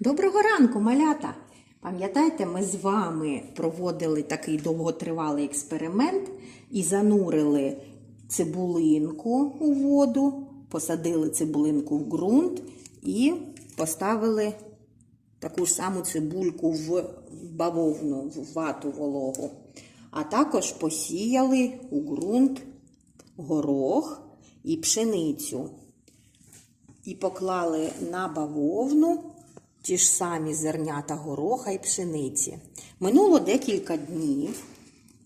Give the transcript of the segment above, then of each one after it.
Доброго ранку, малята! Пам'ятаєте, ми з вами проводили такий довготривалий експеримент і занурили цибулинку у воду, посадили цибулинку в ґрунт і поставили таку ж саму цибульку в бавовну, в вату вологу. А також посіяли у ґрунт горох і пшеницю і поклали на бавовну ті ж самі зернята гороха і пшениці. Минуло декілька днів,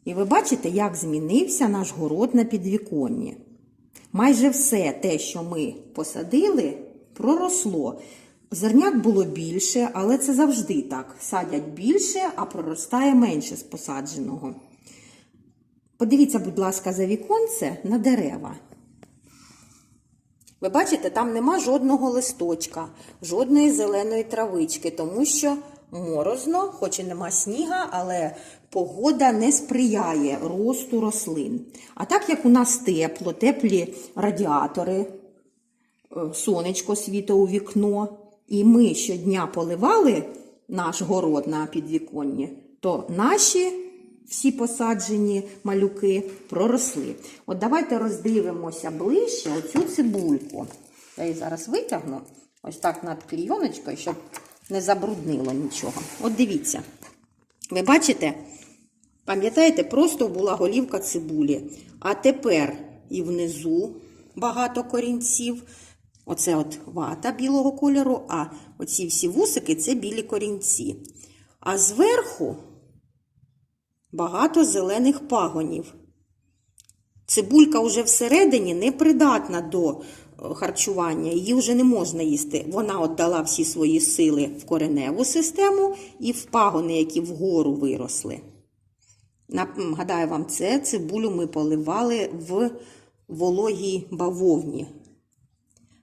і ви бачите, як змінився наш город на підвіконні. Майже все те, що ми посадили, проросло. Зернят було більше, але це завжди так. Садять більше, а проростає менше з посадженого. Подивіться, будь ласка, за віконце на дерева. Ви бачите, там нема жодного листочка, жодної зеленої травички, тому що морозно, хоч і нема сніга, але погода не сприяє росту рослин. А так як у нас тепло, теплі радіатори, е, сонечко світо у вікно, і ми щодня поливали наш город на підвіконні, то наші всі посаджені малюки проросли. От давайте роздивимося ближче оцю цибульку. Я її зараз витягну ось так над клійоночкою, щоб не забруднило нічого. От дивіться. Ви бачите? Пам'ятаєте, просто була голівка цибулі. А тепер і внизу багато корінців. Оце от вата білого кольору, а оці всі вусики це білі корінці. А зверху багато зелених пагонів. Цибулька вже всередині не придатна до е, харчування, її вже не можна їсти. Вона отдала всі свої сили в кореневу систему і в пагони, які вгору виросли. Нагадаю вам, це цибулю ми поливали в вологій бавовні.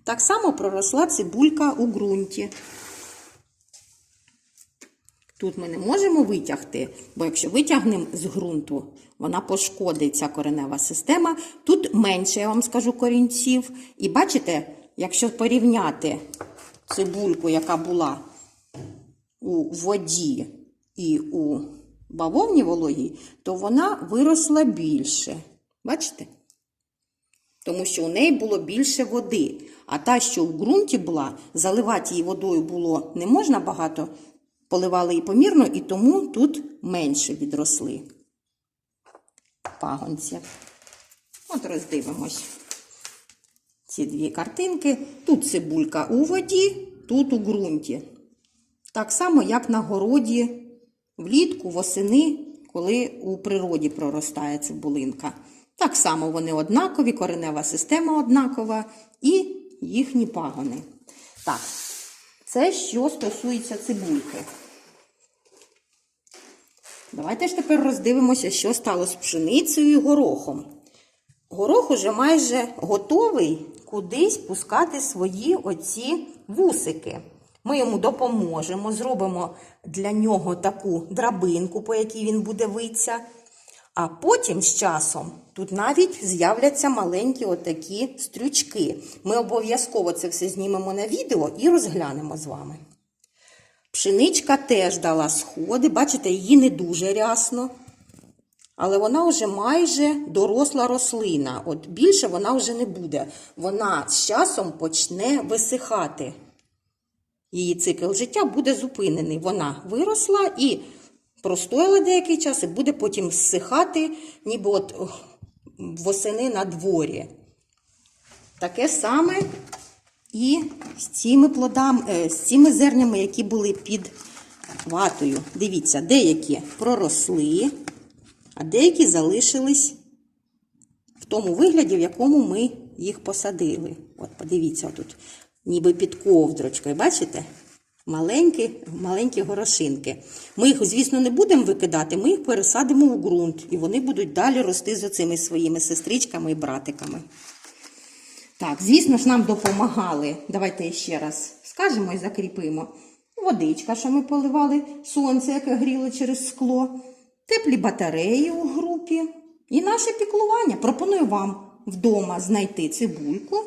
Так само проросла цибулька у ґрунті. Тут ми не можемо витягти, бо якщо витягнемо з ґрунту, вона пошкодиться коренева система. Тут менше, я вам скажу, корінців. І бачите, якщо порівняти цибульку, яка була у воді і у бавовні вологій, то вона виросла більше. Бачите? Тому що у неї було більше води. А та, що в ґрунті була, заливати її водою було не можна багато, поливали її помірно, і тому тут менше відросли пагонці. От роздивимось ці дві картинки. Тут цибулька у воді, тут у ґрунті. Так само, як на городі влітку, восени, коли у природі проростає цибулинка. Так само вони однакові, коренева система однакова і їхні пагони. Так, це що стосується цибульки. Давайте ж тепер роздивимося, що стало з пшеницею і горохом. Горох уже майже готовий кудись пускати свої оці вусики. Ми йому допоможемо, зробимо для нього таку драбинку, по якій він буде витися. А потім з часом тут навіть з'являться маленькі отакі стрючки. Ми обов'язково це все знімемо на відео і розглянемо з вами. Пшеничка теж дала сходи, бачите, її не дуже рясно. Але вона вже майже доросла рослина. От більше вона вже не буде. Вона з часом почне висихати. Її цикл життя буде зупинений. Вона виросла і простояла деякий час, і буде потім зсихати, ніби от восени на дворі. Таке саме і з цими плодами, з цими зернями, які були під ватою. Дивіться, деякі проросли, а деякі залишились в тому вигляді, в якому ми їх посадили. От, подивіться, тут ніби під ковдрочкою, бачите? Маленькі, маленькі горошинки. Ми їх, звісно, не будемо викидати, ми їх пересадимо у ґрунт, і вони будуть далі рости з оцими своїми сестричками і братиками. Так, звісно ж, нам допомагали. Давайте ще раз скажемо і закріпимо. Водичка, що ми поливали, сонце, яке гріло через скло, теплі батареї у групі. І наше піклування. Пропоную вам вдома знайти цибульку,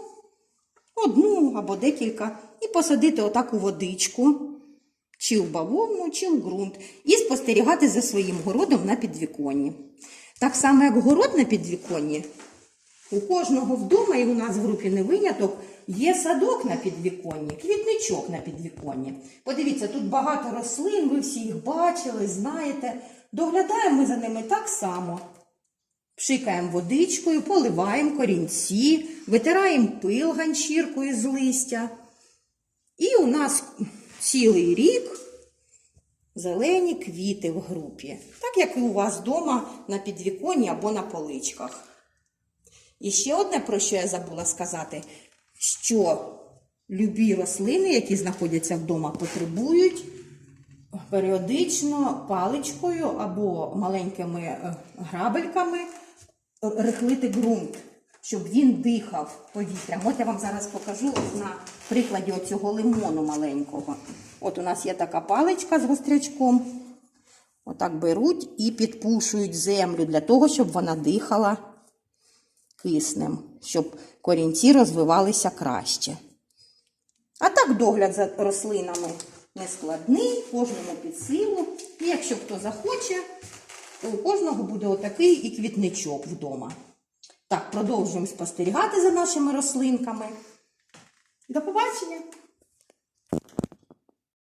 одну або декілька, і посадити отак у водичку. чи в бавовну, чи в ґрунт, і спостерігати за своїм городом на підвіконні. Так само, як город на підвіконні, у кожного вдома, і у нас в групі не виняток, є садок на підвіконні, квітничок на підвіконні. Подивіться, тут багато рослин, ви всі їх бачили, знаєте. Доглядаємо ми за ними так само. Пшикаємо водичкою, поливаємо корінці, витираємо пил ганчіркою з листя. І у нас цілий рік зелені квіти в групі, так як і у вас вдома на підвіконні або на поличках. І ще одне, про що я забула сказати, що любі рослини, які знаходяться вдома, потребують періодично паличкою або маленькими е, грабельками рихлити ґрунт, щоб він дихав повітрям. От я вам зараз покажу на прикладі оцього лимону маленького. От у нас є така паличка з гострячком. Отак беруть і підпушують землю для того, щоб вона дихала киснем, щоб корінці розвивалися краще. А так догляд за рослинами не складний, кожному під силу. І якщо хто захоче, у кожного буде отакий і квітничок вдома. Так, продовжуємо спостерігати за нашими рослинками. До побачення!